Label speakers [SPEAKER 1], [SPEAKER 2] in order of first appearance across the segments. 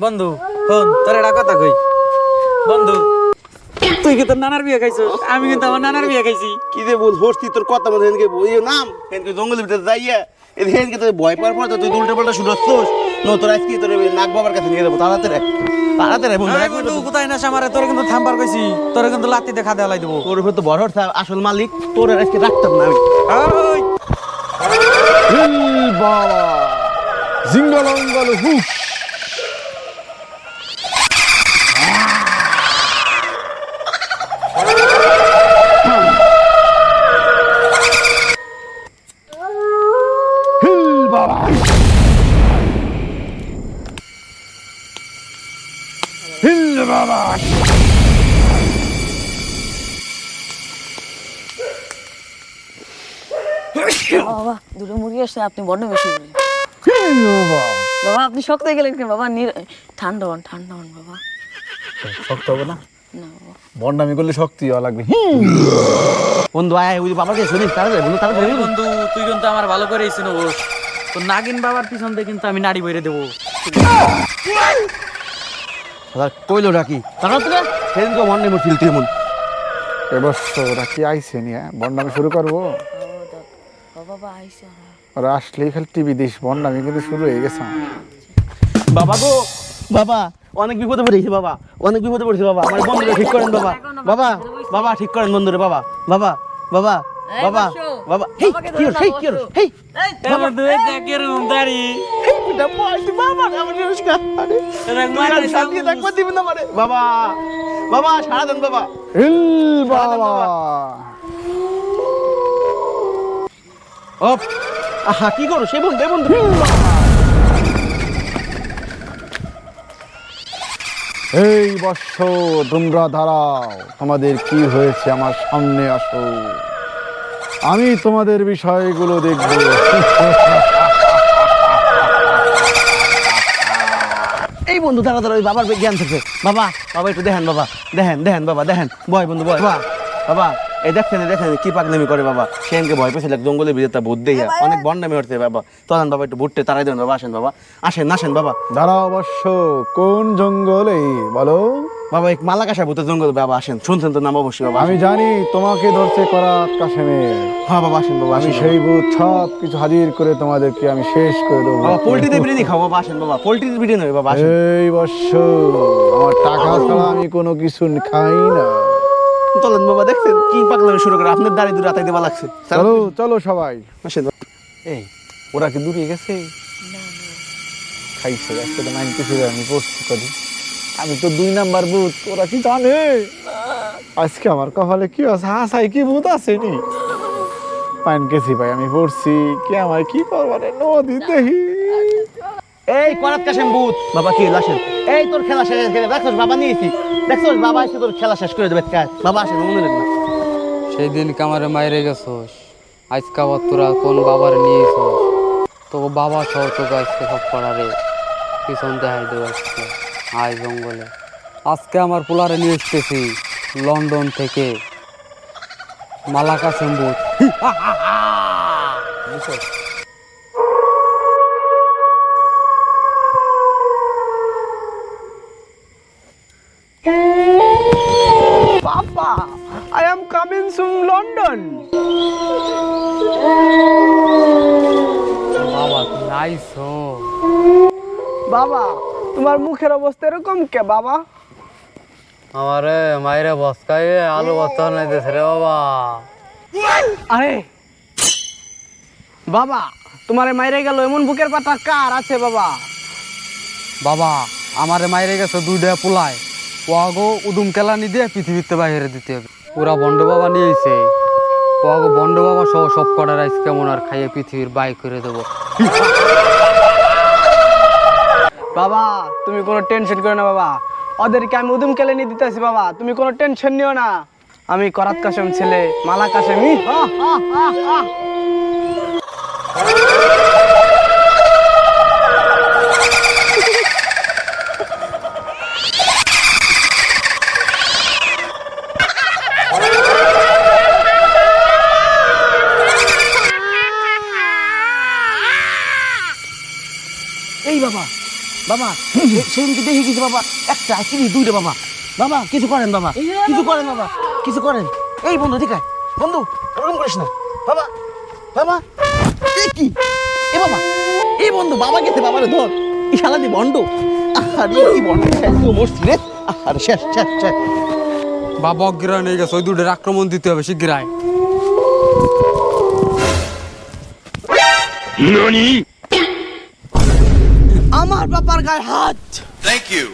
[SPEAKER 1] বন্ধু হন তোর একটা কথা কই। বন্ধু তুই কি তোর নানার বিয়ে খাইছো আমি কিন্তু আমার নানার বিয়ে খাইছি।
[SPEAKER 2] কি যে বল হস্তি তোর কথা মতো হেনকে ওই নাম হেনকে জঙ্গলের ভিতরে যাইয়া এই হেনকে তোর ভয় পাওয়ার পর তো তুই উল্টা পাল্টা শুরু হচ্ছিস ন তোর আজকে তোর নাক বাবার কাছে নিয়ে যাব তাড়াতাড়ি তাড়াতাড়ি বন্ধু
[SPEAKER 1] আরে বন্ধু। কোথায় না আমারে? তোর কিন্তু থামবার কইছি। তোর কিন্তু লাতি দেখা দেওয়া লাই দেবো।
[SPEAKER 2] তোর উপর তো বড় হচ্ছে আসল মালিক তোর আর আজকে রাখতাম না আমি।
[SPEAKER 1] ওই
[SPEAKER 3] বাবা। জিঙ্গলঙ্গল হুস বাবা। বাবা
[SPEAKER 4] দুটো মুরগি আসছে আপনি বড্ড বেশি
[SPEAKER 3] বাবা
[SPEAKER 4] বাবা আপনি শক্ত হয়ে গেলেন কেন? বাবা ঠান্ডা হন ঠান্ডা হন বাবা।
[SPEAKER 3] শক্ত হবে না? বন্ডামি করলে শক্তি হওয়া লাগবে।
[SPEAKER 2] বন্ধু আয় ওই বাবার কাছে শুনিস তাড়াতাড়ি বন্ধু
[SPEAKER 1] ওই বন্ধু তুই কিন্তু আমার ভালো করে এসে নেব তো নাগিন বাবার পিছন দিয়ে কিন্তু আমি নাড়ি বইরে দেবো।
[SPEAKER 2] দাদা কইলো ডাকি তাড়াতাড়ি হেনকে মন নেই ফিল তুই মন
[SPEAKER 3] এবার ওরা কি আইসে নিয়ে? বন্ডামি শুরু করব?
[SPEAKER 4] ও বাবা বাবা আইসে ওরা।
[SPEAKER 3] আসলেই খালি টিভি দিস বন্ডামি কিন্তু শুরু হয়ে গেছে।
[SPEAKER 2] বাবা গো! বাবা অনেক বিপদে পড়েছি বাবা অনেক বিপদে পড়েছি বাবা আমার বন্ধুরা ঠিক করেন বাবা। বাবা বাবা ঠিক করেন বন্ধুরে বাবা বাবা বাবা। বাবা বাবা হেই কি হলো? হেই কি হলো? হেই।
[SPEAKER 1] আমার
[SPEAKER 2] হেই এটা বাবা আমার নমস্কার। আরে
[SPEAKER 1] মারে
[SPEAKER 2] শান্তি। দিবেন মানে? বাবা বাবা সারা দেন বাবা।
[SPEAKER 3] হিল বাবা।
[SPEAKER 2] ও আহা কি করো? সে বন্ধু বন্ধু।
[SPEAKER 3] এই বর্ষ তোমরা দাঁড়াও। তোমাদের কি হয়েছে? আমার সামনে আসো। আমি তোমাদের বিষয়গুলো দেখব।
[SPEAKER 2] এই বন্ধু দাঁড়া দাঁড়া ওই বাবার জ্ঞান থাকছে বাবা বাবা একটু দেখেন বাবা। দেখেন দেখেন বাবা দেখেন। বয় বন্ধু বয় বাবা। বাবা এই দেখছেন এই দেখেন কি পাকনামি করে বাবা। সেনকে ভয় পেয়েছিল জঙ্গলের ভিতরে তা ভূত দেইয়া অনেক বন্ডামি হচ্ছে বাবা। তখন বাবা একটু ভুট্টে তারাই দেন বাবা আসেন বাবা। আসেন আসেন বাবা।
[SPEAKER 3] দাঁড়াও বর্ষ কোন জঙ্গলে বলো।
[SPEAKER 2] বাবা এক মালাকাশা ভূতের জঙ্গল বাবা আসেন। শুনছেন তো নাম অবশ্যই বাবা।
[SPEAKER 3] আমি জানি তোমাকে ধরছে করাত কাশেমের
[SPEAKER 2] হ্যাঁ বাবা আসেন বাবা
[SPEAKER 3] আমি
[SPEAKER 2] আসেন
[SPEAKER 3] সেই বুথ সব কিছু হাজির করে তোমাদেরকে আমি শেষ করে দেবো।
[SPEAKER 2] বাবা পোল্ট্রিতে বিরিয়ানি খাও বাবা আসেন বাবা। পোল্ট্রিতে বিরিয়ানি হবে বাবা আসেন।
[SPEAKER 3] এই বর্ষ আমার টাকা ছাড়া আমি কোনো কিছু খাই না।
[SPEAKER 2] চলেন বাবা দেখছেন কি পাকনামি শুরু করে আপনার দাঁড়িয়ে দূরে আতাই দেওয়া লাগছে।
[SPEAKER 3] চলো চলো সবাই।
[SPEAKER 2] আসেন।
[SPEAKER 3] এই ওরা কি দূরে গেছে? খাইছে আজকে তো নাইনটি ফিরে আমি পড়ছি কদি আমি তো দুই নাম্বার বুথ ওরা কি জানে? আজকে আমার কপালে কি আছে? হাসাই কি ভূত আছে নি পাইন গেছি ভাই আমি পড়ছি। কি আমার কি করব রে? নদী দেখি
[SPEAKER 2] এই করাত কাশেম ভূত। বাবা কি? আসেন এই তোর খেলা শেষ খেলে দেখছোস বাবা নিয়েছি দেখছোস বাবা এসে তোর খেলা শেষ করে দেবে কাজ বাবা আসেন মনে নেন না।
[SPEAKER 5] সেই দিন কামারে মাইরে গেছোস। আজকে আবার তোরা কোন বাবার নিয়েছোস তো বাবা সহ তোকে আজকে সব করারে পিছন দেখাই দেবো আজকে। আয় জঙ্গলে। আজকে আমার পোলারে নিয়ে এসতেছি লন্ডন থেকে। মালাকা সেম্বুত
[SPEAKER 2] I am coming from London.
[SPEAKER 5] বাবা তুমি আইসো
[SPEAKER 6] বাবা তোমার মুখের অবস্থা এরকম কে বাবা?
[SPEAKER 5] আমারে মাইরে বসকাই আলু বস্তা নাই দেশ রে বাবা।
[SPEAKER 6] আরে! বাবা তোমার মাইরে গেল এমন বুকের পাতা কার আছে বাবা?
[SPEAKER 5] বাবা আমারে মাইরে গেছে দুইটা পোলায়। ওয়াগো উদুম কেলানি দিয়ে পৃথিবীতে বাইরে দিতে হবে। ওরা বন্ড বাবা নিয়েছে ওয়াগো বন্ড বাবা সহ সব কটার আইস কেমন আর খাইয়ে পৃথিবীর বাই করে দেবো।
[SPEAKER 6] বাবা, তুমি কোনো টেনশন করো না বাবা। ওদেরকে আমি উদুম কেলে নিয়ে দিতেছি বাবা, তুমি কোনো টেনশন নিও না। আমি করাত কাসেম ছেলে, মালা কাসেমি
[SPEAKER 2] বাবা সেদিনকে দেখে গেছি বাবা একটা কি দুইটা বাবা। বাবা কিছু করেন বাবা কিছু করেন বাবা কিছু করেন। এই বন্ধু ঠিক আছে বন্ধু ওরকম করিস না। বাবা বাবা কি? এ বাবা এই বন্ধু বাবা গেছে বাবারে ধর। এই শালা দি বন্ড আরে কি বন্ড শেষ মরছি রে। আরে শেষ শেষ শেষ।
[SPEAKER 5] বাবা অগ্রায় নিয়ে গেছে ওই দুটোর আক্রমণ দিতে হবে শিগগিরাই
[SPEAKER 2] আমার বাবার গায়ে হাত।
[SPEAKER 1] থ্যাংক ইউ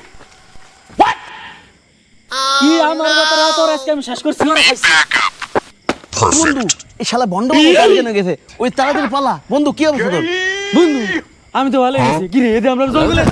[SPEAKER 1] কি আমার বাবার হাত? ওর আজকে আমি শেষ করছি। ওরা খাইছি।
[SPEAKER 2] বন্ধু এই শালা বন্ধ কাজ কেন গেছে। ওই তাড়াতাড়ি পালা। বন্ধু কি অবস্থা তোর?
[SPEAKER 1] বন্ধু আমি তো ভালো গেছি কি রে এদের আমরা জঙ্গলে